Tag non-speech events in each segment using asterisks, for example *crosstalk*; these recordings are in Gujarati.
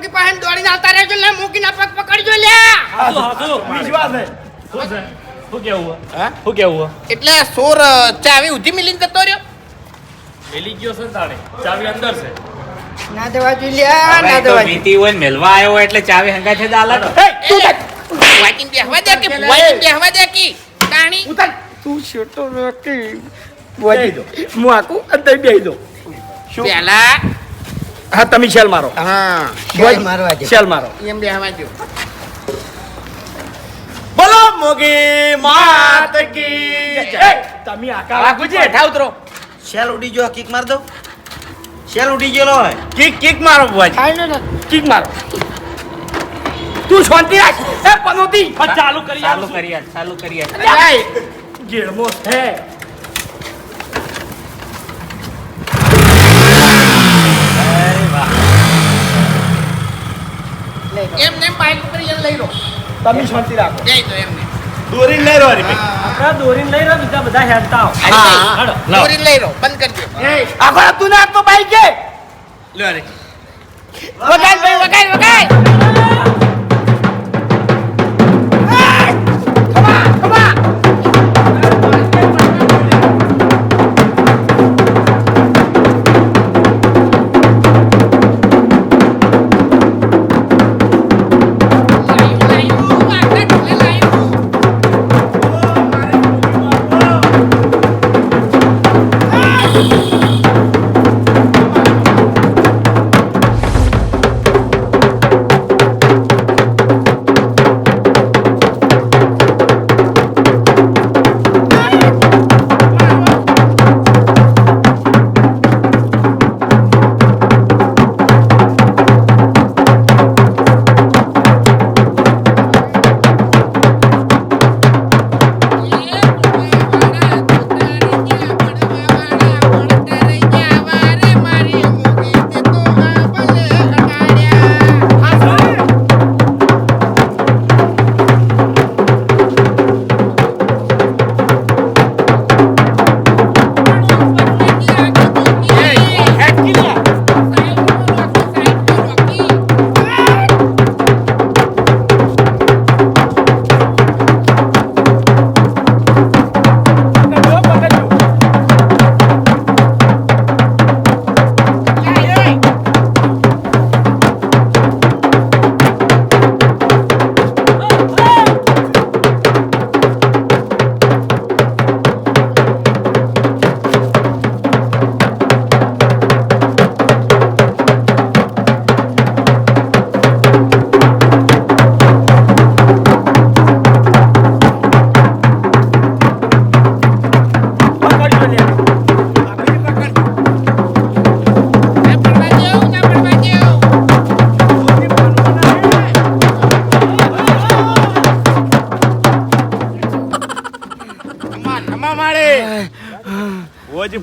મૂકી પાસે દોડીને આવતા રહેજો લે મૂકીના પગ પકડજો લ્યા વિશ્વાસ હે શું કેવું હા? શું કેવું એટલે સોર ચાવી ઉધી મિલીને જતો રહ્યો? મેલી ગયો છે તાણે. ચાવી અંદર છે. ના દેવા જોઈએ ના દેવા જોઈએ હોય મેલવા આવ્યો એટલે ચાવી હંગા છે દાલા. એ, ભુવાજીને બેહવા દે કે ભુવાજીને બેહવા દે કે તાણી? ઉતર. તું છોટો રોકી. બુવાજી દો. હું આકુ અંદર બેહી દો શું? પેલા હા તમે શેલ મારો. હા બુવાજી, મારવા દે શેલ મારો. એમ બેહવા દો બોલો મોગી માત કી જય તમે આકા બાપુજી હેઠા ઉતરો. શેલ ઉડી ગયો કિક માર દો. શેલ ઉડી ગયો હોય. કિક કિક મારો બુવાજી. કિક મારો. તું શાંતિ રાખ. એ પનોતી. ચાલુ કરી ચાલુ કરીએ ચાલુ કરીએ ગેરમો છે. એમ ને બાઇક ઉપર એને લઈ લો. તમે શાંતિ રાખો. જઈ તો એમ દોરી લઈ રહ્યો ભાઈ. આપણા દોરીને લઈ રહ્યો બીજા બધા હેરતા આવો. દોરી લઈ રહ્યો બંધ કરી દો. આખો તું ના તો બાઈક કે લ્યો રે વગાડ ભાઈ વગાડ વગાડ.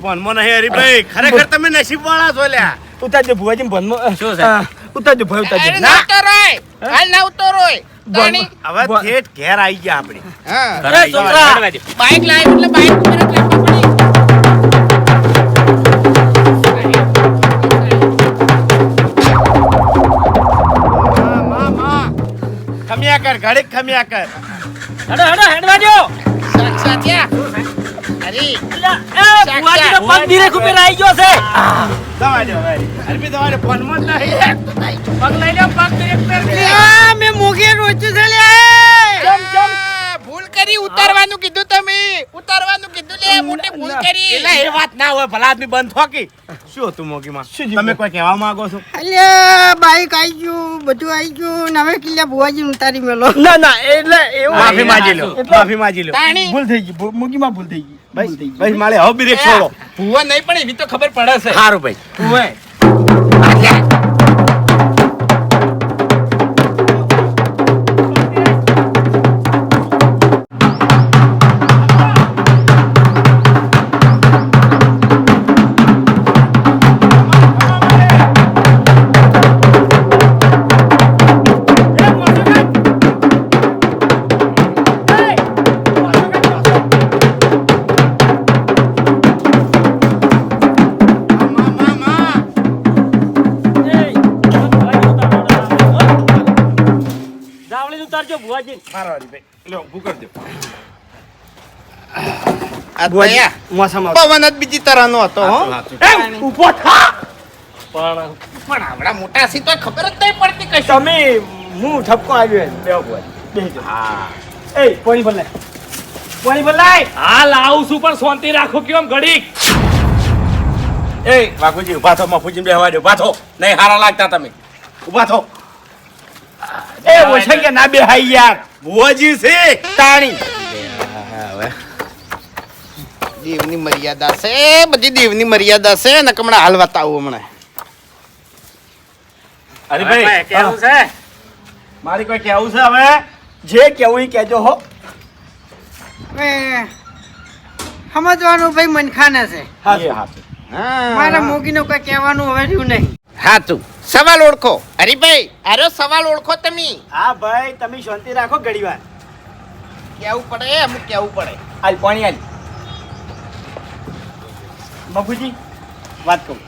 ફોનમાં નહીં હરીભાઈ ખરેખર તમે નસીબ વાળા છો લ્યા. ઉતારજો ભુવાજી ભણમો શું છે? ઉતારજો ભાઈ ઉતારજો. ના. ઉતરોય હાલ ના ઉતરોય તાણી હવે ઠેઠ ઘેર આવી ગયા આપણે. હા. છોકરા. બાઈક લાવી એટલે બાઈક ઉપર ખમ્યા કર ઘડીક ખમ્યા કર હડો હડો હેડવા દો પડી સાક્ષાત યા અરે પગ ધીરે કુપે આવી ગયો છે. દવા દો હરીભાઈ તમારે ફોનમાં જ નહીં. પગ લઈ લો પગ ધીરે આ મે મોગે રોચ્યું છે લે. ભૂલ કરી ઉતારવાનું કીધું તમે. ઉતારવાનું કીધું લે મોટી ભૂલ કરી. એટલે એ વાત ના હોય ભલા આદમી બંધ થોકી શું હતું મોગીમાં માં તમે કોઈ કહેવા માંગો છો? અલ્યા બાઈક આવી ગયું બધું આવી ગયું ને હવે કિલ્લા ભુવાજી ઉતારી મેલો. ના ના એટલે એવું માફી માંગી લો માફી માંગી લો ભૂલ થઈ ગઈ ભૂ- મૂકીમાં ભૂલ થઈ ગઈ. બસ મારે હવે બ્રેક છોડો. ભુવા નહીં પણ એવી તો ખબર પડે છે. સારું ભાઈ. ગઈ પવન જ બીજી તરહનો હતો હો હાચું, હાચું. એ ઊભો થા પણ પણ આવડા મોટા સી તો ખબર જ નહીં પડતી કઈ તમે હું ઠપકો આવ્યો જાઓ. હા એ પાણી ભલાય પાણી ભલાય હા લાવું છું પણ શાંતિ રાખો કેમ ઘડીક. એ બાપુજી ઊભા થો મફુજી બેહવા દો. ઊભા થો. નહીં હારા લાગતા તમે. ઊભા થો. એ ઓછા કે ના બેહાય યાર. ભુવાજી છે. તાણી. દેવની મર્યાદા છે. બધી દેવની મર્યાદા છે ને હમણાં હાલ બતાવું હમણાં. હરીભાઈ કેવું છે? મારી કોઈ કેવું છે હવે? જે કેવું એ કેજો હો. સમજવાનું ભાઈ મનખાને છે. મારા મોગીનું કોઈ કહેવાનું હવે રહ્યું નહીં. હા તું સવાલ ઓળખો. હરીભાઈ અરે સવાલ ઓળખો તમે. હા ભાઈ તમે શાંતિ રાખો ઘડી વાર કેવું પડે? અમુક કેવું પડે. હાલ પાણી હાલ. બાપુજી વાત કહું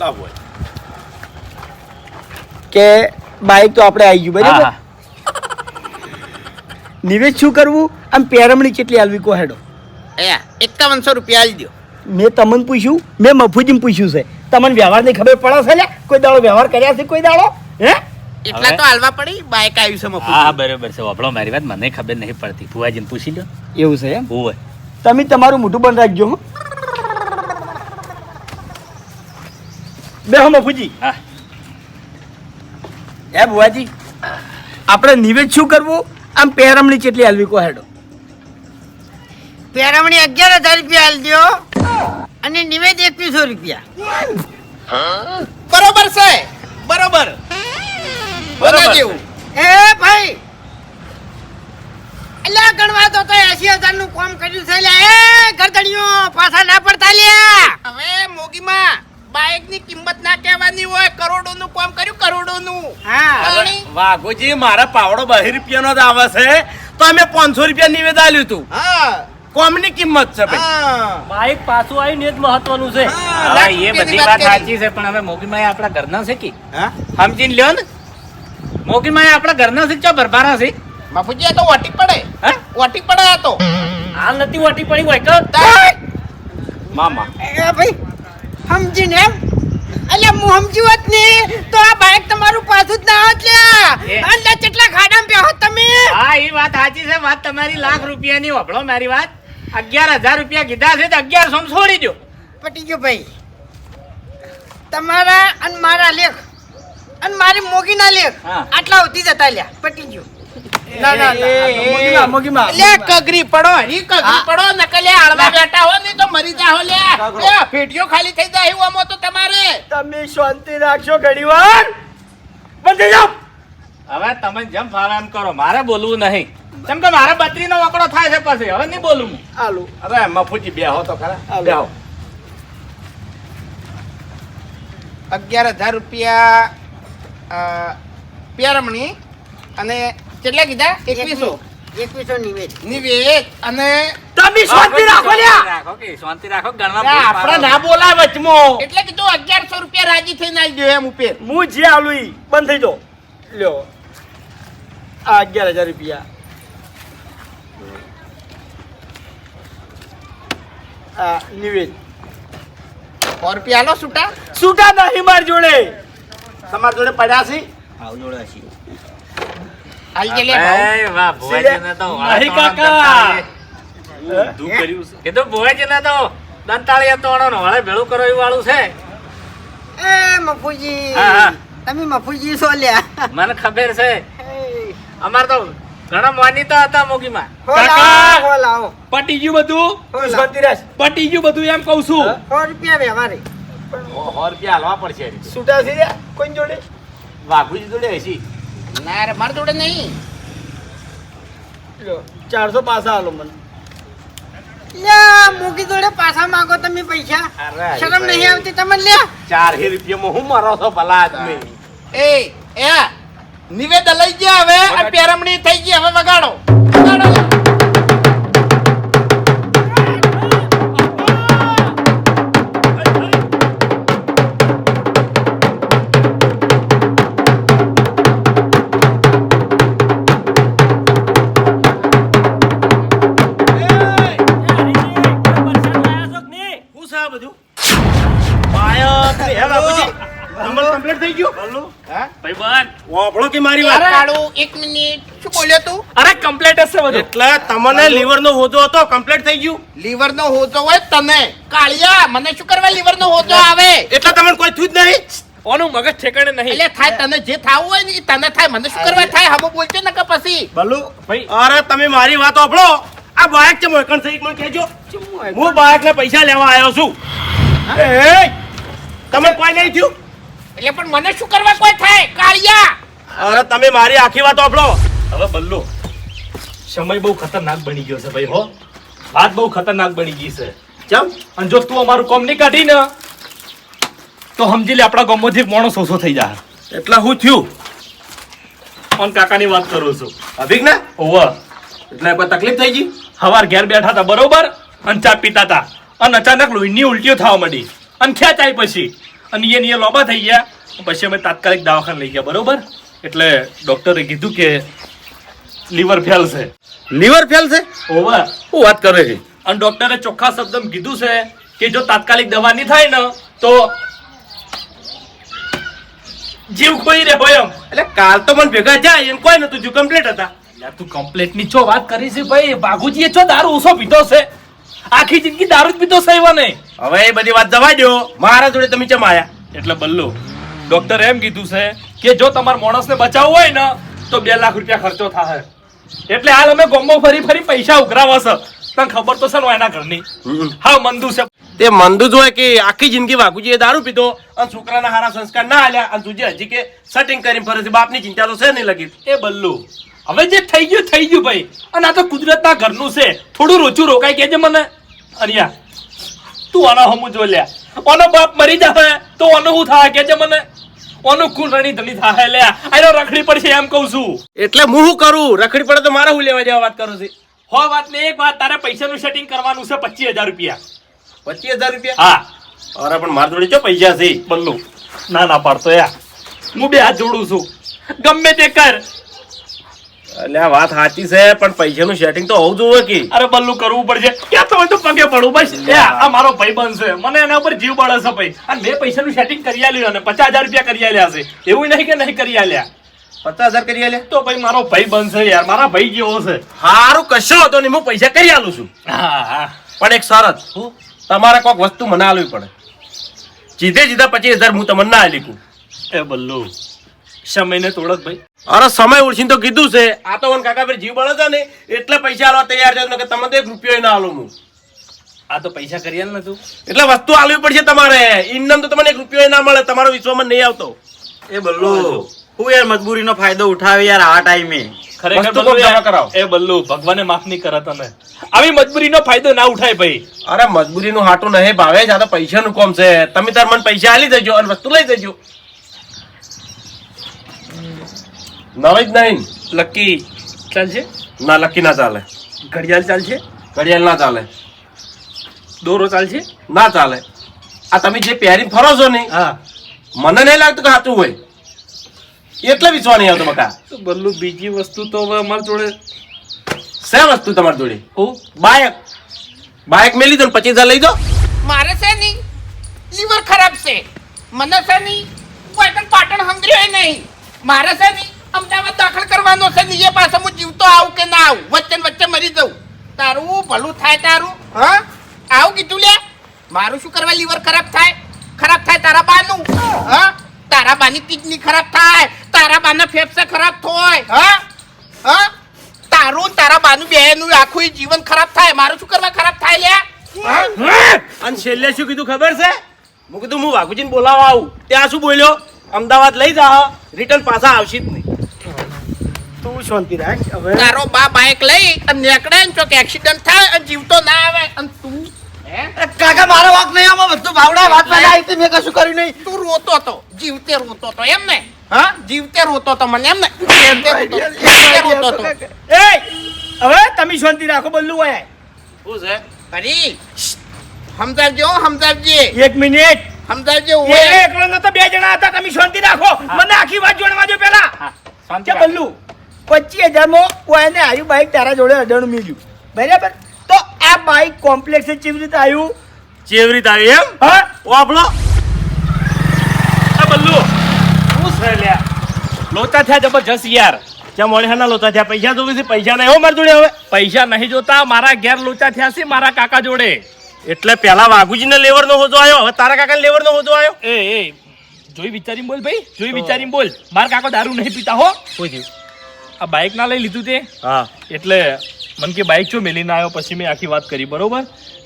લાવ. કે બાઈક તો આપણે આવી ગયું બરાબર? નિવેશ શું કરવું? આમ પેરમણી કેટલી આલવી કો હેડો. એ એકાવનસો રૂપિયા આલી દો મેં તમને પૂછ્યું મેં મફુજીને પૂછ્યું છે. તમને વ્યવહારની ખબર પડે છે લે કોઈ દાડો વ્યવહાર કર્યા છે કોઈ દાડો? હે? એટલા? તો હાલવા પડી બાઈક આવ્યું છે મફુજી. હા બરોબર છે. વાપરો મારી વાત મને ખબર નહીં પડતી. ફુવાજીને પૂછી લો એવું છે એમ? હોય તમે તમારું મોઢું બંધ રાખજો હો. બે હો. મફુજી હા એ બુવાજી આપણે નિવેદ શું કરવું? આમ પેરમણી કેટલી હાલવી કો હેડો. પેરામણી અગિયાર હજાર રૂપિયા આલી દ્યો અને નિવેદ એકવીસો રૂપિયા. બરોબર છે. બરોબર. એ ભાઈ. અલ્યા ગણવા તો તો એસી હજારનું કામ કર્યું છે. એટલે એ ગરદડીઓ પાછા ના પડતા લ્યા. હવે મોગીમાં બાઈકની કિંમત ના કહેવાની હોય કરોડો નું કામ કર્યું કરોડો નું હા વાઘોજી મારા પાવડો બહી રૂપિયાનો જ આવે છે. તો અમે પાંચસો રૂપિયા નિવેદ આલ્યું હતું. હા. કોમની કિંમત છે ભાઈ. હા. બાઈક પાછું આવ્યું ને જ મહત્વનું છે. હા, એ બધી વાત સાચી છે પણ હવે મોગીમાં આપણા ઘરના છે કે? હા? સમજીને લ્યો ને. મોગીમાં આપણા ઘરના છે ચો ભરભારા છે? બાપુજી આ તો ઓટી પડે. હા? ઓટી પડે આ તો. હાલ નથી ઓટી પડી હોય કે? મામા. એ ભાઈ સમજીને? એમ અલ્યા હું સમજી હોત ને તો આ બાઈક તમારું પાછું જ ના હોત લ્યા. એ. અલ્યા કેટલા ખાડામાં હોત તમે? હા એ વાત સાચી છે. વાત તમારી લાખ રૂપિયાની. વાપરો મારી વાત. અગિયાર હજાર રૂપિયા કીધા છે તો અગિયાર સો છોડી દો પટી ગયો ભાઈ. તમારા અને મારા લેખ અને મારી મોગીના લેખ. આટલા ઉતી જતા લ્યા. પટી ગયો. ના ના મોગીમાં મોગીમાં લે કગરી પડો હરી કગરી પડો નકલે આળવા બેઠા હો તો મરી જાઓ લે. લે પેટીઓ ખાલી થઈ જાય એવું આમાં તો તમારે. તમે શાંતિ રાખશો ઘડી વાર બંધ હવે તમે જેમ ફાવે કરો મારે બોલવું નહીં. કેમ કે મારે બત્રીનો વકડો થાય છે પછી હવે નહીં બોલવું હું. હાલો. અરે મફુજી બેહો તો ખરા. બેહો. અગિયાર હજાર રૂપિયા અ, પેરમણી અને કેટલા કીધા? એકવીસો. એકવીસો નિવેદ. નિવેદ અને તમે શાંતિ રાખો રાખો કે શાંતિ રાખો ગણવા અરે ના બોલાય વચમો. એટલે કીધું અગિયારસો રૂપિયા રાજી થઈને આવી ગયો એમ ઉપર. હું જે આલુ ઈ બંધ થઈ જાઓ. લ્યો આ અગિયાર હજાર રૂપિયા. આ નિવેદ. સો રૂપિયા આલો છૂટા છૂટા નહીં મારી જોડે. તમારી જોડે પડ્યા છે? હાલ જે લે ભાવ. વાહ ભુવાજીને તો નહીં કાકા. ઊંધું કર્યું છે. કીધું ભુવાજીને તો દંતાળીયા તોડો ને વળે ભેળું કરો એવું વાળું છે. એ મફુજી. હા, હા. તમે મફુજી છો લ્યા. મને ખબર છે. અમાર તો ઘણા માનીતા હતા મોગીમાં. કાકા. પટી ગયું બધું? પટી ગયું બધું એમ કહું છું. હા? સો રૂપિયા વ્યવહારે. સો રૂપિયા હાલવા પડશે. છૂટા રહ્યા કોઈ જોડે? વાઘુજી જોડે હસી ના રે મારા જોડે નહીં. ચારસો પાસા આલો મને. લ્યા મૂકી જોડે પાછા માંગો તમે પૈસા. શરમ નહીં આવતી તમને લ્યા ચાર હી રૂપિયામાં હું મારો છો ભલા આદમી? એ એ નિવેદ લઈ ગયા હવે અને પેરમણી થઈ ગઈ હવે વગાડો. વગાડો. બધું બાયક હે બાપુજી નંબર કમ્પ્લીટ થઈ ગયું? ભાઈબંધ વાપરો કે મારી વાત. કાળુ એક મિનિટ. શું બોલ્યો તું? અરે કમ્પ્લેટ હશે બધું. એટલે તમને લીવર નો હોતો હતો કમ્પ્લીટ થઈ ગયું? લીવર નો હોજો હોય તને કાળિયા મને શું કરવા લીવર નો હોજો આવે? એટલે તમને કોઈ થયું જ નહીં? ઓનું મગજ ઠેકાણે નહીં. એટલે થાય તને જે થાવું હોય ને તને થાય. મને શું કરવા થાય? હમો બોલજો ને કે પછી. ભલું. ભાઈ. અરે તમે મારી વાત સાંભળો. આ બાળક છે મોકન સહિત મને કહેજો. હું બાળકને પૈસા લેવા આવ્યો છું. એ, તમે કોઈ નહીં થયું? એટલે પણ મને શું કરવા કોઈ થાય? કાળિયા! અરે તમે મારી આખી વાત સાંભળો. હવે બલ્લો સમય બહુ ખતરનાક બની ગયો છે ભાઈ હો. વાત બહુ ખતરનાક બની ગઈ છે. ચમ? અને જો તું અમારું કોમ નહીં કાઢી ને તો સમજી લે આપણા ગામમાંથી માણસ ઓછો થઈ જાય. એટલે હું થયું? પણ કાકાની વાત કરું છું. અભિક ને ઓવર એટલે કોઈ તકલીફ થઈ ગઈ? હવાર ઘેર બેઠા હતા બરોબર? અને ચા પીતા હતા. અને અચાનક લોહીની ઉલટીઓ થવા માંડી. અને ખેંચ આવી પછી. અને એ નિયે લોબા થઈ ગયા. પછી અમે તાત્કાલિક દવાખાને લઈ ગયા બરોબર? એટલે ડોક્ટરે કીધું કે લીવર ફેલ છે. લીવર ફેલ છે? ઓવા હું વાત કરે છે અને ડોક્ટરે ચોખ્ખા શબ્દમાં કીધું છે કે જો તાત્કાલિક દવા નહીં થાય ને તો જીવ ખોઈ રે ભયમ. એટલે કાલ તો મને ભેગા જાય એમ કોઈ નતું જો કમ્પ્લીટ હતા. યાર તું કમ્પ્લેટની છો વાત કરી છે ભાઈ બાગુજી એ છો દારૂ ઓછો પીતો છે. આખી જિંદગી દારૂ જ પીતો છે એવા નહીં હવે એ બધી વાત જવા દો મારા જોડે તમે ચમ આયા? એટલે બલ્લો ડોક્ટર એમ કીધું છે કે જો તમારા માણસને બચાવવું હોય ને તો બે લાખ રૂપિયા ખર્ચો થાય એટલે હાલ અમે ગોમો ફરી ફરી પૈસા ઉઘરાવા છે. તને ખબર તો છે ને એના ઘરની. હા મંદુ છે. તે મંદુ જ કે આખી જિંદગી વાઘુજીએ દારૂ પીધો અને છોકરાના હારા સંસ્કાર ના આલ્યા અને તુજે હજી કે સેટિંગ કરીને ફરે છે બાપની ચિંતા તો છે નહીં લગી. એ બલ્લુ હવે જે થઈ ગયું થઈ ગયું ભાઈ. અને આ તો કુદરતના ઘરનું છે. થોડું રોચું રોકાય કેજે મને. અરિયા તું આનો હમું જોલ્યા ઓનો બાપ મરી જાય તો ઓનો હું થાય કેજે મને. ઓનો કુલ રણી ધણી થાય લે આનો રખડી પડશે એમ કહું છું. એટલે હું શું કરું? રખડી પડે તો મારે હું લેવા જેવા વાત કરું છું? હો વાત ને એક વાત તારે પૈસાનું સેટિંગ કરવાનું છે પચીસ હજાર રૂપિયા. પચીસ હજાર રૂપિયા? હા. અરે પણ મારા જોડે ચો પૈસા છે? બલ્લુ ના ના પાડતો યાર હું બે હાથ જોડું છું. ગમે તે કર. એટલે આ વાત સાચી છે પણ પૈસાનું સેટિંગ તો હોવું જોઈએ કે? અરે બલ્લુ કરવું પડશે. ક્યાં તો હોય તો પગે પડું બસ એ આ મારો ભાઈ બનશે. મને એના ઉપર જીવ બળે છે ભાઈ. અને મેં પૈસાનું સેટિંગ કરી આલ્યું અને પચાસ હજાર રૂપિયા કરી આલ્યા છે. એવું નહીં કે નહીં કરી આલ્યા? પચાસ હજાર કરી આલે તો ભાઈ મારો ભાઈ બનશે યાર. મારા ભાઈ જેવો છે. હારું કશો હતો નહીં. હું પૈસા કરી આલું છું. પણ એક શરત. તમારે કોઈક વસ્તુ મને આલવી પડે. સીધે સીધા પચીસ હજાર હું તમને ના આલી કું એ બલ્લુ સમયને તોડક ભાઈ. અરે સમય ઓળખીને તો કીધું છે. આ તો મને કાકા પર જીવ બળે છે ને એટલે પૈસા આલવા તૈયાર છે. કે તમે તો એક રૂપિયો ના આલો હું. આ તો પૈસા કરી ને તું. એટલે વસ્તુ આલવી પડશે તમારે. ઇન્નમ તો તમને એક રૂપિયો ના મળે. તમારો વિશ્વમાં નહીં આવતો. એ બલ્લુ હું યાર મજબૂરીનો ફાયદો ઉઠાવે યાર આ ટાઈમે. ખરેખર બલ્લુ? એ બલ્લુ ભગવાને માફ નહીં કરે તમે. આવી મજબૂરીનો ફાયદો ના ઉઠાય ભાઈ. અરે મજબૂરીનું હાટું નહીં ભાવે જ આ તો પૈસાનું કોમ છે. તમે તાર મને પૈસા આલી દેજો અને વસ્તુ લઈ દેજો. નવી જ નહીં. લકી ચાલશે? ના લકી ના ચાલે. ઘડિયાળ ચાલશે? ઘડિયાળ ના ચાલે. દોરો ચાલશે? ના ચાલે. આ તમે જે પહેરીને ફરો છો ને હા. મને નહીં લાગતું કે સાચું હોય. એટલે વિશ્વાસ નહીં આવતો બકા. તો બલ્લુ બીજી વસ્તુ તો હવે અમારી જોડે સે વસ્તુ તમારી જોડે? હું? બાયક. બાયક મેલી દો ને પચીસ હજાર લઈ દો મારે છે નહીં લીવર ખરાબ છે. મને છે નહીં કોઈ પણ પાટણ હંગર્યો નહીં. મારે છે નહીં અમદાવાદ દાખલ કરવાનો છે ને એ પાસે હું જીવતો આવું કે ના આવું? વચ્ચે વચ્ચે મરી જાઉં. તારું ભલું થાય તારું. હા? આવું કીધું લે. મારું શું કરવા લીવર ખરાબ થાય? ખરાબ થાય તારા બાનું. હા? તારા બાની કિડની ખરાબ થાય. તારા બાના ફેફસા ખરાબ થાય. હા? હા? તારું તારા બાનું બેનું આખું જીવન ખરાબ થાય. મારું શું કરવા ખરાબ થાય લે? અને છેલ્લે શું કીધું ખબર છે? હું કીધું હું વાઘુજીને બોલાવવા આવું. ત્યાં શું બોલ્યો? અમદાવાદ લઈ જા રિટર્ન પાછા આવશે જ નહીં. તું શાંતિ રાખ. હવે તારો બા બાઇક લઈ અને નીકળે ને ચોક એક્સિડન્ટ થાય અને જીવતો ના આવે. અને તું કાકા મારો વાંક નહીં આમાં બધું ભાવડા વાત પેલા આવી મેં કશું કર્યું નહીં. તું રોતો હતો જીવતે રોતો હતો એમ ને? હા? જીવતે રોતો હતો મને એમ ને? જીવતે રોતો હતો એ હવે તમે શાંતિ રાખો બલ્લુ હોય. શું છે? ફરી? સમજાવજો સમજાવજી. એક મિનિટ. સમજાવજો એકલો નતો બે જણા હતા તમે શાંતિ રાખો. મને આખી વાત જોડવા દો પેલા શાંતિ બલ્લુ પચીસ હજારમાં કોઈને આવ્યું બાઈક તારા જોડે અડાણું મળ્યું. બરાબર? તો આ બાઈક કોમ્પ્લેક્સ કેવી રીતે આવ્યું ચેવરી આવ્યું એમ? હા? આપણો આ બલ્લુ. શું છે લ્યા. લોચા થયા જબરજસ્ત યાર. ત્યાં મોડે હાના લોતા થયા? પૈસા જોવી છે? પૈસા નહીં હો મારી જોડે હવે. પૈસા નહીં જોતા મારા ઘેર લોચા થયા છે મારા કાકા જોડે. એટલે પેલા વાઘુજીને લેવર નો હોજો આવ્યો હવે તારા કાકા લેવર નો હોજો આવ્યો એ એ. જોઈ વિચારીને બોલ ભાઈ. જોઈ વિચારીને બોલ. મારા કાકો દારૂ નહીં પીતા હો. થયું આ બાઇક ના લઈ લીધું તે? હા. એટલે મન કે બાઇક જો મેલીને આવ્યો પછી મેં આખી વાત કરી બરોબર?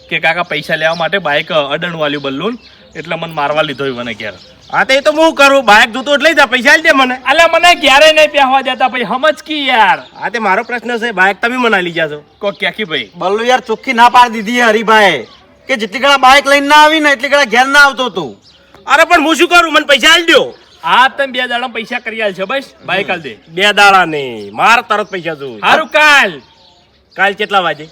કે કાકા પૈસા લેવા માટે બાઇક અડણ વાલ્યું બલ્લુન એટલે મને મારવા લીધો મને ઘેર. હા તો એ તો હું કરું બાઇક જોતો એટલે લઈ જા પૈસા આલી દે મને. એટલે મને ક્યારે નહીં પહેવા દેતા ભાઈ સમજ કી યાર? હા તે મારો પ્રશ્ન છે બાઇક તમે મને લઈ જાશો કો ક્યાંકી ભાઈ? બલ્લુ યાર ચોખ્ખી ના પાડી દીધી હરિભાઈ. કે જેટલી ઘણા બાઇક લઈને ના આવી ને એટલી ઘણા ઘેર ના આવતો તું. અરે પણ હું શું કરું? મને પૈસા આલી દો આ તમે બે દાડા પૈસા કરી આલ છે બસ? ભાઈ કાલ દે. બે દાડા નહીં. માર તરત પૈસા જો હારું કાલ. કાલ કેટલા વાગે?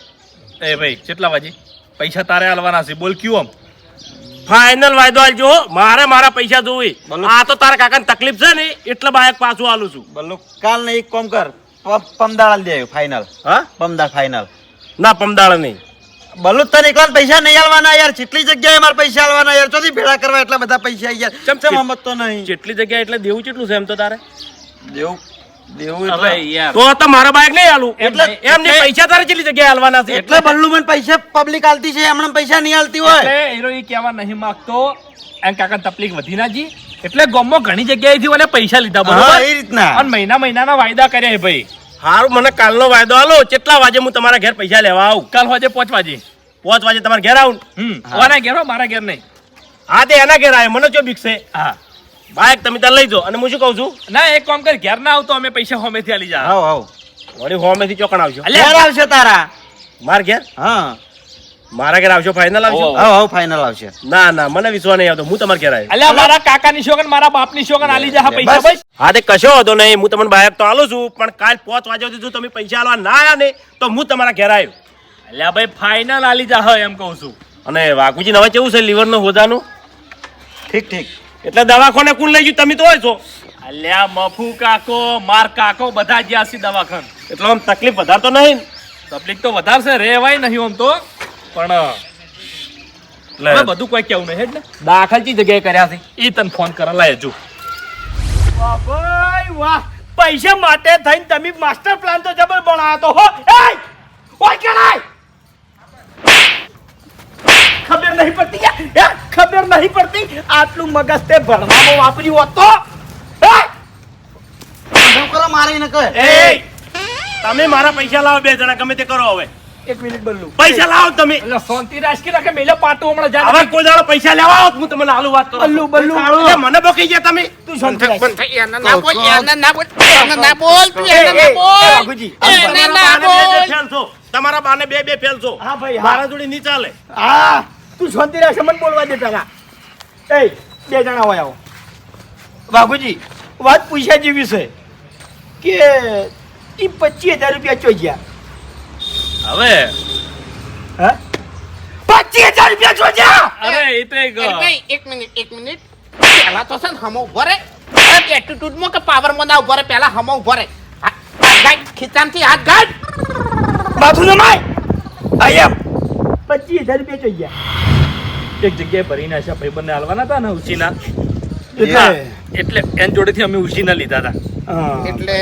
એ ભાઈ કેટલા વાગે? પૈસા તારે આલવાના છે. બોલ ક્યું આમ? ફાઇનલ વાયદો આલજો હો. મારે મારા પૈસા જોવી. આ તો તારા કાકાને તકલીફ છે ને એટલે બાયક પાછું આલું છું. બલ્લુ કાલ ને એક કોમ કર. પ- પમદાળ દે ફાઇનલ હા? પમદાળ ફાઇનલ ના પમદાળ નહીં. બલ્લુ તને એકલા પૈસા નહીં આલવાના યાર. જેટલી જગ્યાએ મારા પૈસા આલવાના યાર. ચોથી ભેળા કરવા એટલા બધા પૈસા યાર ચમ, ચમ અમત તો નહીં. જેટલી જગ્યા એટલે દેવું કેટલું છે એમ તો તારે? દેવું તો તો મારા બાઇક નહીં આલું. એટલે નહીં. પૈસા તારે કેટલી જગ્યાએ આલવાના છે? એટલે બલ્લુ મને પૈસા પબ્લિક આલતી છે હમણાં પૈસા નહીં આલતી હોય. એટલે હીરો એ કહેવા નહીં માંગતો. એમ કાકા તકલીફ વધી ના જી. એટલે ગામમાં ઘણી જગ્યાએથી મને પૈસા લીધા હા એ રીતના. અને મહિના મહિનાના વાયદા કર્યા ભાઈ. હારું મને કાલનો વાયદો આલો. કેટલા વાગે હું તમારા ઘેર પૈસા લેવા આવું? કાલ વાગે પાંચ વાગે. પાંચ વાગે તમારા ઘેર આવું? ઓના ઘેર મારા ઘેર નહીં. હા તે એના ઘેર આવે મને ચો બીકશે. હા. બાઈક તમે ત્યાં લઈ જાઓ. અને હું શું કહું છું? ના એક કામ કર ઘેર ના આવતો અમે પૈસા હોમેથી આલી જા હાવ હાવ વળી હોમેથી ચોકણ આવજો. અલ્યા, ઘેર આવશે તારા. માર ઘેર? હા. મારા ઘેર આવશો ફાઇનલ આવશો હા હાવ ફાઇનલ આવશે. ના ના મને વિશ્વાસ નહીં આવતો હું તમારા ઘેર આવ્યો. અલ્યા મારા કાકાની શોગન મારા બાપની શોગન આલી જા પૈસા બસ. બસ હા તે કશો હતો નહીં હું તમને બહાર તો આલું છું પણ કાલ પાંચ વાગ્યા સુધી જો તમે પૈસા આલવા ના આવ્યા ને તો હું તમારા ઘેર આવ્યો. અલ્યા ભાઈ ફાઇનલ આલી જા હે એમ કહું છું. અને વાઘુજી હવે કેવું છે લીવરનું હોજાનું ઠીક ઠીક. એટલે દવાખાને કોણ લઈ ગયું તમે તો હોય છો. અલ્યા મફુ કાકો માર કાકો બધા ગયા છે દવાખાન. એટલે આમ તકલીફ વધાર તો નહીં તકલીફ તો વધારશે રેવાય નહીં આમ તો. પણ બધું કોઈ કેવું નહીં ને. દાખલ ચી જગ્યાએ કર્યા છે? એ તને ફોન કરવા લાય જો. વાહ ભાઈ વાહ પૈસા માટે થઈને તમે માસ્ટર પ્લાન તો જબર બનાવ્યો તો હો. એ ઓય કેડાય ખબર નહીં પડતી યાર ખબર નહીં પડતી આટલું મગજ તે ભરવામાં વાપર્યું હોત તો. કરો મારે એને કહે એ તમે મારા પૈસા લાવો બે જણા ગમે તે કરો હવે. એક મિનિટ બોલું પૈસા લાવો તમે. એટલે શાંતિ રાખી રાખે મેલે પાટું હમણાં જા હવે કોઈ દાડો પૈસા લેવા આવો તો હું તમને આલુ વાત કરું બલ્લુ, બલ્લુ. એટલે મને બોકી ગયા તમે. તું શાંતિ રાખ. બંધ થઈ એને ના બોલ એને ના બોલ એને ના બોલ તું એને ના બોલ. બાપુજી, એને તમારા ના બાને બે બે બોલ. તમારા બાને બે બે ફેલ હા ભાઈ. મારા જોડે નહીં ચાલે. હા તું શાંતિ રાખ મને બોલવા દે પેલા એ બે જણા હોય આવો. વાઘુજી વાત પૂછ્યા જેવી છે કે એ પચીસ હજાર રૂપિયા ચોઈ ગયા હવે હા? પચીસ હજાર રૂપિયા ચોજ્યા અરે એ તો એક અરે ભાઈ એક મિનિટ એક મિનિટ. પહેલા તો છે ને હમો ઊભો રે. એટીટ્યુડમાં કે પાવરમાં ના ઊભો રે પહેલા હમો ઊભો રે. હા, હાથ ગાડ ખીચામાંથી હાથ ગાડ માથું નમાય આયમ પચીસ હજાર રૂપિયા ચોઈ ગયા. એક જગ્યાએ ભરીને આશા ભાઈ બંને હાલવાના હતા ને ઉછીના? એટલે એટલે એન જોડેથી અમે ઉછીના લીધા હતા. એટલે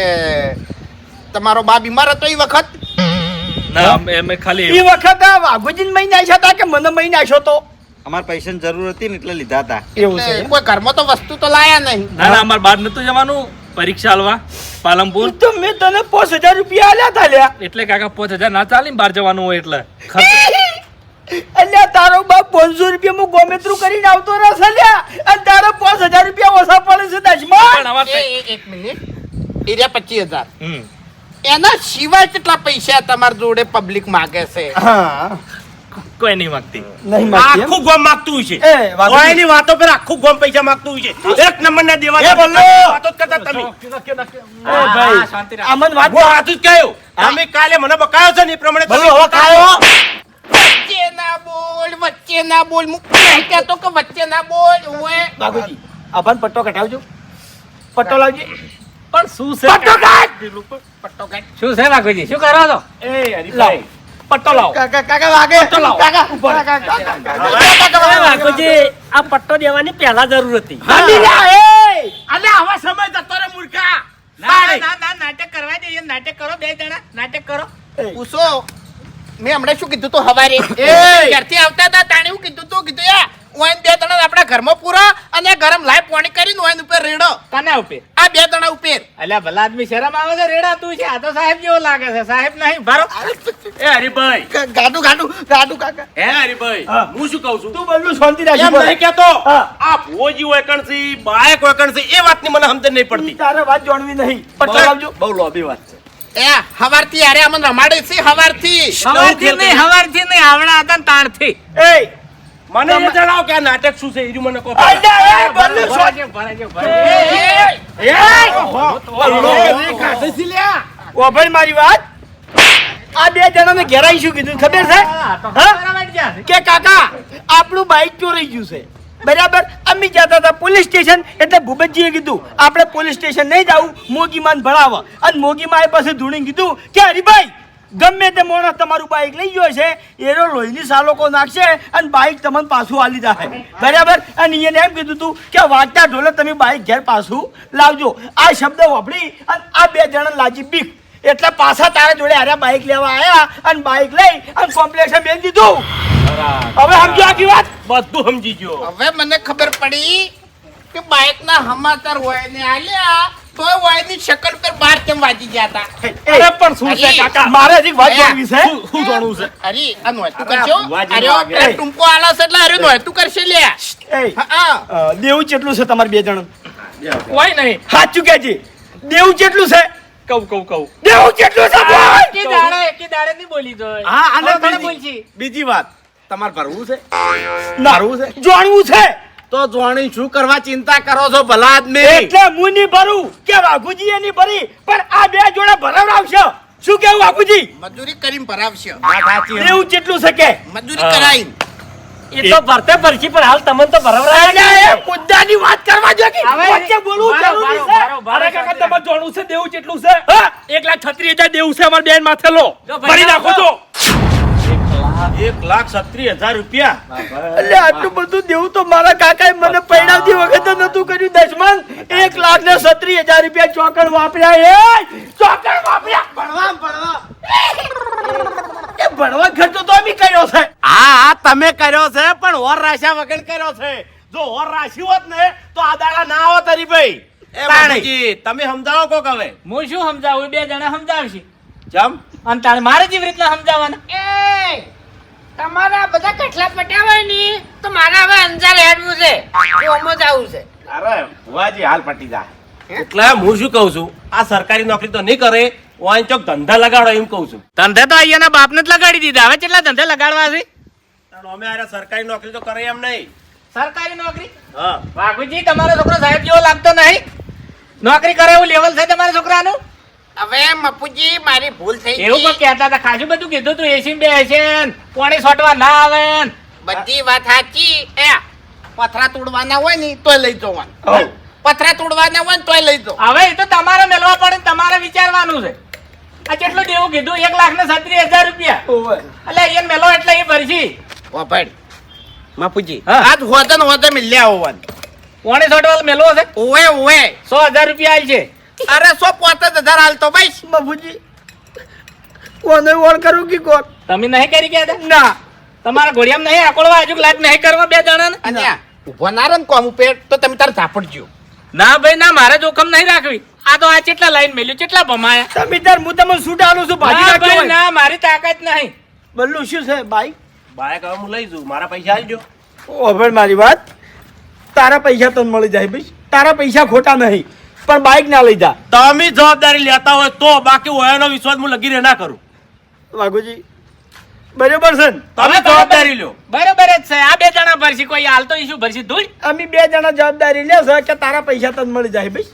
તમારો બા બીમાર હતો એ વખત? ના. અમે- અમે ખાલી એ વખત વાઘુજીને મહિને આશા હતા કે મને મહિને આશો તો? અમારે પૈસાની જરૂર હતી ને એટલે લીધા હતા. એવું છે કોઈ ઘરમાં તો વસ્તુ તો લાયા નહીં. ના ના અમારે બહાર નતું જવાનું. પરીક્ષા આલવા પાલનપુર. તો મેં તને પાંચ હજાર રૂપિયા આલ્યા તા લ્યા. એટલે કાકા પાંચ હજાર ના ચાલી ને બહાર જવાનું હોય એટલે. અલ્યા તારો બાપ પાંચસો રૂપિયા હું ગોમેત્રું કરીને આવતો રહેશે લ્યા. અને તારો પાંચ હજાર રૂપિયા ઓછા પડે છે દસમાં એક મિનિટ. એરિયા પચીસ હજાર. હમ. એના સિવાય કેટલા પૈસા તમારા જોડે પબ્લિક માગે છે? હા. કોઈ નહીં માંગતી. નહીં માગતી આખું ગોમ માગતું છે. એ, વાઘુજી. વાતો પર આખું ગોમ પૈસા માગતું છે. એક નંબર ના દેવા એ બોલો. વાતો કરતા તમે. એ ભાઈ શાંતિ રાખ. આમન વાત હું હાથું જ કયો. તમે કાલે મને બકાયો છે ને એ પ્રમાણે બોલો હવે કાયો? વચ્ચે ના બોલ વચ્ચે ના બોલ. હું કહેતો કે વચ્ચે ના બોલ ઓએ બાબુજી અભન પટ્ટો કટાવજો પટ્ટો લાવજે. પણ શું છે? પટ્ટો કાઢ પટ્ટો કાઢ શું છે વાઘુજી શું કરો છો? એ હરીભાઈ પટ્ટો લાવો. કાકા કાકા વાગે? પટ્ટો લાવો. કાકા ઉપર. કાકા કાકા આ પટ્ટો દેવાની પહેલા જરૂર હતી. હાલી એ! અલે હવે સમય જતો રે મૂર્ખા. ના ના ના નાટક કરવા દે નાટક કરો બે જણા નાટક કરો. પૂછો મેં હમણાં શું કીધું તું હવારે? ઘરથી આવતા હતા તાણે હું કીધું તું કીધું યા ઓઈન બે જણા આપણા ઘરમાં પૂરો અને ગરમ લાઈ પાણી કરીને ઓઈન ઉપર રેડો. કના ઉપર આ બે જણા ઉપર. અલ્યા ભલા આદમી શરમ આવે છે? રેડા તું છે? આ તો સાહેબ જેવો લાગે છે. સાહેબ નહીં ભરો. એ હરીભાઈ. ગાડું ગાડું ગાડું કાકા. હે હરીભાઈ હું. શું કહું છું? તું બલ્લુ શાંતિ રાખ એમ નહીં કેતો આ ભોજી ભુવોજી વેકન્સી બાયક વેકન્સી એ વાતની મને સમજણ નહીં પડતી. તારે વાત જાણવી નહીં. પટ્ટો લાવજો. બહુ લોબી વાત છે. એ હવારથી અરે અમને રમાડે છે હવારથી. હવારથી નહીં હવારથી નહીં આવડા હતા ને તાણથી. એ મને એ જણાવો કે આ નાટક શું છે એ મને કહો અલ્યા, એ બલ્લુ શાંતિ- એ. ઓ ભાઈ મારી વાત આ બે જણાને ઘેરાઈ શું કીધું ખબર છે. કે કાકા આપણું બાઈક ચોરાઈ ગયું છે બરાબર અમે જતા હતા પોલીસ સ્ટેશન એટલે ભૂપતજીએ કીધું આપણે પોલીસ સ્ટેશન નહીં જવું મોગીમાન ભણાવવા અને મોગીમાં પાસે ધૂણી કીધું કે હરીભાઈ ગમે તે મોણસ તમારું બાઈક લઈ ગયો છે એનો લોહીની સાલોકો નાખશે અને બાઈક તમને પાછું આલી જાય બરાબર? અને એને એમ કીધું તું કે વાંચતા ઢોલે તમે બાઈક ઘેર પાછું લાવજો. આ શબ્દ વાપરી અને આ બે જણા લાજી બીક. એટલે પાછા તારા જોડે આરે બાઈક લેવા આયા અને બાઈક લઈ અને કોમ્પ્લેક્સ મેળ દીધું. હવે સમજો આખી વાત? બધું સમજી ગયો. હવે મને ખબર પડી કે બાઇક ના સમાચાર હોય ને આલ્યા. તો હોય શકલ પર બાર કેમ વાજી ગયા હતા? અરે પણ શું છે કાકા? મારે હજી વાત જાણવી છે? શું શું જાણવું છે? અરે આ નોયતું કરશો? અરે વાગે. આલો છે એટલે અરે નોયતું કરશે લે. હા દેવું કેટલું છે તમારે બે જણ? કોઈ નહીં. સાચું કે છે? દેવું કેટલું છે? કહું કહું કહું. દેવું કેટલું છે! દાડે દાડે નહીં બોલી હા બીજી- બોલશી. બીજી વાત. તમારે ભરવું છે? ના. જાણવું છે? તો જોણી શું કરવા ચિંતા કરો છો ભલા આદમી એટલે હું નહીં ભરું કે વાઘુજી એની ભરી પણ આ બે જોડે ભરાવડાવશે. શું કેવું વાઘુજી? મજૂરી કરીને ભરાવશે. એવું જેટલું શકે મજૂરી કરાઈ એ તો ભરતે ભરશી પણ હાલ તમને તો ભરવરાય મુદ્દાની વાત કરવા જો કે વચ્ચે બોલવું જરૂરી છે. અરે કાકા તમારે જોણું છે દેવું કેટલું છે? હા એક લાખ છત્રીસ હજાર દેવું છે અમારે બેન માથે લો. ભરી નાખો તો. એક લાખ સત્રી હજાર રૂપિયા. એટલે આટલું બધું દેવું તો મારા કાકાએ મને પૈણાવતી વખતે નતું કર્યું દશમન. એક લાખ ને સત્રી હજાર રૂપિયા ચોકડ વાપર્યા એ ચોકડ વાપર્યા. ભણવા ભણવા. એ ભણવા ખર્ચો તો અમે કર્યો છે. હા હા તમે કર્યો છે પણ ઓર રાશા વગર કર્યો છે. જો ઓર રાશી હોત ને તો આ દાડા ના આવત હરીભાઈ એ બાપુજી, તમે સમજાવો કોક હવે. હું શું સમજાવું? બે જણા સમજાવશે. જમ અને તારે મારે જેવી રીતના સમજાવવાના? એ તમારા બધા કઠલા પટ્યા હોય ને તો મારા હવે અંજાર હેડવું છે. ઓમો જવું છે. અરે ભુવાજી હાલ પટી જાય એટલે હું શું કહું છું? આ સરકારી નોકરી તો નહીં કરે વાંચો ચોક ધંધા લગાડો એમ કહું છું. ધંધે તો અહીંયાના બાપને જ લગાડી દીધા. હવે કેટલા ધંધે લગાડવા છે? અમે આરે સરકારી નોકરી તો કરે એમ નહીં. સરકારી નોકરી? હા. વાઘુજી તમારો છોકરો સાહેબ જેવો લાગતો નહીં. નોકરી કરે એવું લેવલ છે તમારા છોકરાનું? હવે મપુજી મારી ભૂલ થઈ એવું ગઈ. કોઈ કહેતા હતા? ખાસું બધું કીધું તું એસી બે છે પાણી છોટવા ના આવે ને. બધી વાત સાચી. એ પથરા તોડવાના હોય ને તોય લઈ જવાનું. પથરા તોડવાના હોય ને તોય લઈ જાઓ હવે એ તો તમારે મેળવા પડે તમારે વિચારવાનું છે. આ કેટલું દેવું કીધું? એક લાખ ને સત્રીસ હજાર રૂપિયા. એટલે એ મેલો એટલે એ ભરશી. વાપડ માપુજી હા. આજ હોદે ને હોદે મિલ્યા હોવાનું. પાણી છોટવા મેલો છે? ઓવે ઓવે. સો હજાર રૂપિયા આવી છે. અરે સો પોતે હજાર હાલતો ભાઈ. બાપુજી કોને ઓળ કરું કે કોણ? તમે નહીં કરી ગયા ના. તમારા ઘોડિયામ નહીં આકોળવા હજુ લાટ નહીં કરવા બે જણા ને ઊભો ના રહે ને કોમ ઉપર તો તમે તાર ઝાપડજો ના ભાઈ ના મારે જોખમ નહીં રાખવી. આ તો આ કેટલા લાઈન મેલ્યું કેટલા ભમાયા? તમે તાર હું તમને શું ડાલું છું? ભાજી ના ભાઈ ના મારી તાકાત નહીં. બલ્લુ શું છે ભાઈ બાઈક હવે હું લઈ જઉં. મારા પૈસા આલજો ભાઈ મારી વાત. તારા પૈસા તને મળી જાય ભાઈ. તારા પૈસા ખોટા નહીં. પણ બાઈક ના લઈ જા. તમે જવાબદારી લેતા હોય તો બાકી ઓયાનો વિશ્વાસ હું લગીને ના કરું. વાઘુજી બરોબર છે ને? તમે જવાબદારી લો બરોબર જ છે. આ બે જણા ભરશી કોઈ હાલ તો ઈશું ભરશી ધૂળ? અમે બે જણા જવાબદારી લેશે કે તારા પૈસા તને મળી જાય ભાઈ.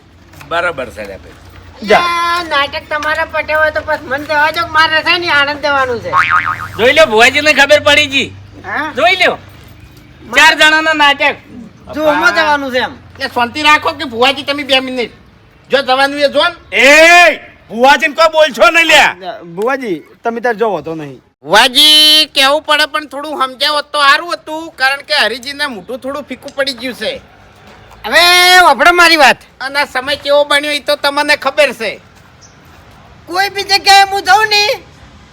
બરાબર છે લે ભાઈ. જા. નાટક તમારા પટે હોય તો પછી મને દેવા જો મારે છે ને આનંદ દેવાનું છે. જોઈ લ્યો ભુવાજી ને ખબર પડી જી હા? જોઈ લ્યો. ચાર જણાના નાટક. જો ઓમો જવાનું છે એમ. એટલે શાંતિ રાખો કે ભુવાજી તમે બે મિનિટ. જો જવાનું એ જો ને એ બુવાજી કોઈ બોલશો નહીં લ્યા. બુવાજી તમે તાર જોવો તો નહીં. વાજી કેવું પડે પણ થોડું સમજાવો તો સારું હતું કારણ કે હરિજીને મોટું થોડું ફીકું પડી ગયું છે. હવે વપડો મારી વાત. અને આ સમય કેવો બન્યો એ તો તમને ખબર છે. કોઈ બી જગ્યાએ હું જાઉં ને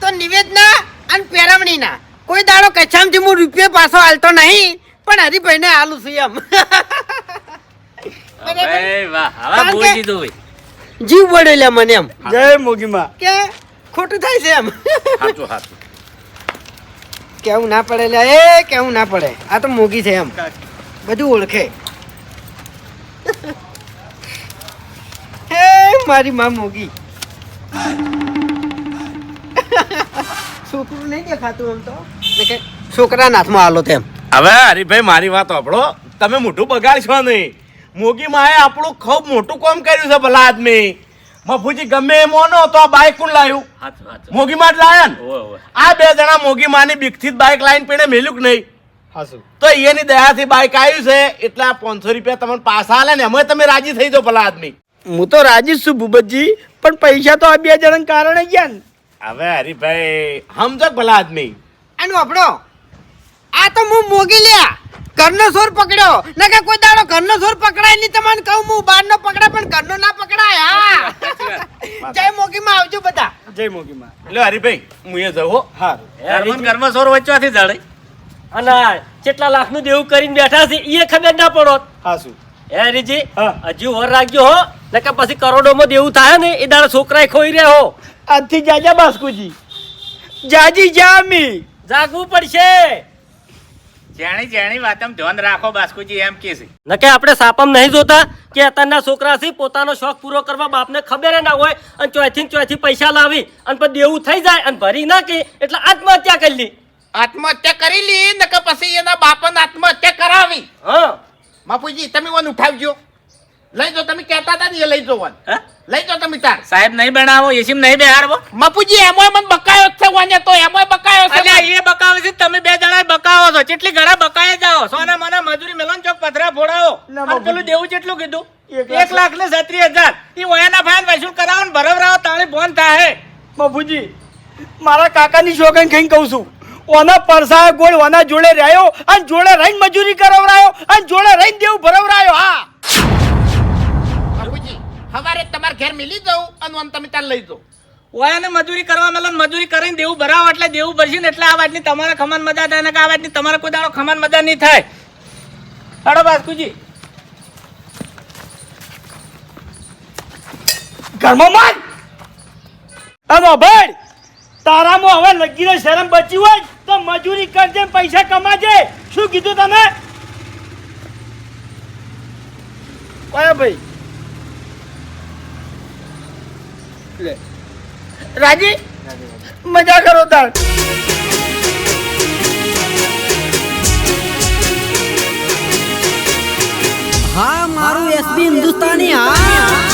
તો નિવેદના અને પેરામણીના. કોઈ દાડો કચ્છામથી હું રૂપિયો પાછો હાલતો નહીં પણ હરિભાઈને હાલું છું એમ. *laughs* જીવ બળેલા મને એમ. જય મોગીમાં. કે ખોટું થાય છે એમ. સાચું સાચું કેવું ના પડે લે એ કેવું ના પડે. આ તો મોગી છે એમ. બધું ઓળખે. *laughs* હે મારી માં મોગી. છોકરું નહીં દેખાતું એમ તો? છોકરા કે હાથમાં હાલો તેમ. હવે હરીભાઈ મારી વાત સાંભળો. તમે મોઢું બગાડશો નહીં. મોગી માએ આપણું ખૂબ મોટું કામ કર્યું છે ભલા આદમી. મફુજી ગમે એમ મોનો તો આ બાઈક કોણ લાવ્યું. મોગી માં જ લાયા ને. આ બે જણા મોગી માની બીકથી જ બાઈક લાઈન પીને મેલ્યું કે નહીં? તો એની દયાથી બાઈક આવ્યું છે એટલે આ પાંચસો રૂપિયા તમને પાછા આલે ને અમે તમે રાજી થઈ જાઓ ભલા આદમી. હું તો રાજી છું ભૂપતજી પણ પૈસા તો આ બે જણા કારણે ગયા ને. હવે હરીભાઈ સમજો ભલા આદમી. આનું આપણો. આ તો હું મોગી લ્યા. ઘરનો સોર પકડ્યો. ને કે કોઈ દાડો ઘરનો સોર પકડાય નહીં તમને કહું હું બહારનો પકડાય પણ ઘરનો ના પકડાય હા. જય મોગી માં આવજો બધા. જય મોગીમાં. એટલે હરીભાઈ હું એ જવો હો. હારું. ઘરમાં સોર વચવાથી જાડે. અને કેટલા લાખનું દેવું કરીને બેઠા છે એ ખબર ના પડો. હાસુ એ હરીજી હા. હજી ઓર રાખજો હો. નકર પછી કરોડોમાં દેવું થાય ને એ દાડો છોકરાએ ખોઈ રહ્યા હો. આજથી જાજા બાસ્કુજી જાજી જામી. જાગવું પડશે. જેણી જેણી વાતમ ધ્યાન રાખો બાસ્કુજી એમ કે છે. નકે આપણે સાપમ નહીં જોતા કે અત્યારના છોકરા છે પોતાનો શોખ પૂરો કરવા બાપને ખબર ના હોય અને ચોથી ચોથી પૈસા લાવી અને પછી દેવું થઈ જાય અને ભરી નાખી એટલે આત્મહત્યા કરી લી આત્મહત્યા કરી લી ન કે પછી એના બાપને આત્મહત્યા કરાવી. હા. બાપુજી તમે ઓન ઉઠાવજો. લઈ જો તમે કહેતા હતા ને એ લઈ જાઓ લઈ જો તમે તાર સાહેબ નહીં બનાવો એસીમ નહીં બેહારવો બાપુજી એમો મને બકાયો છે વાને તો એમાંય બકાયો છે અલ્યા એ બકાવે છે તમે બે જણા બકાવો છો. કેટલી ઘણા બકાય જાઓ સોના મને મજૂરી મેલન ચોક પથરા ફોડાવો. પેલું દેવું કેટલું કીધું. એક લાખ. ને સત્રીસ હજાર. એ વયાના ફાઇન વસૂલ કરાવો ને ભરવરાવો તાળી બોન થાય બાપુજી મારા કાકાની શોખન ખાઈને કહું છું. ઓના પરસા ગોળ ઓના જોડે રહ્યો અને જોડે રહીને મજૂરી કરાવરાયો અને જોડે રહીને દેવું ભરવરાયો હા. તમારે ઘેર મિલી જવું અને વન તમે તાર લઈ જાઓ મજૂરી કરવા મેલન મજૂરી કરીને દેવું ભરાવ એટલે દેવું ભરશે ને એટલે આ વાતની તમારે ખમાન મજા થાય કે આ વાતની તમારે કોઈ દાડો ખમાન મજા નહીં થાય. હાડો બાસ્કુજી. ઘરમાં માન હવે ભાઈ તારામાં હવે લગીને શરમ બચી હોય તો મજૂરી કરજે પૈસા કમાજે. શું કીધું તમે કયા ભાઈ લે. રાજી? મજા કરો તાર. હા મારું એસબી હિન્દુસ્તાની હા.